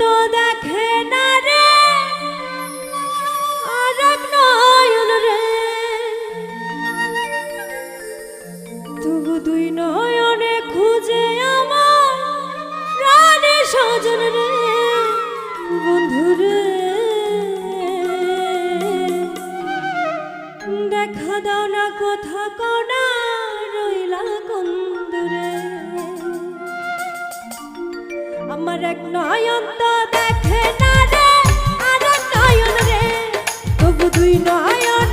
তো দেখে না রে। আর নয়ন রে। তবু দুই নয়নে খুঁজে আমার প্রাণে সজন রে, বন্ধু রে। দেখা দাও না কথা কোনা রইলা কন্দুরে। আমার এক নয়ন তো দেখে না রে আর নয়ন রে। তবু দুই নয়ন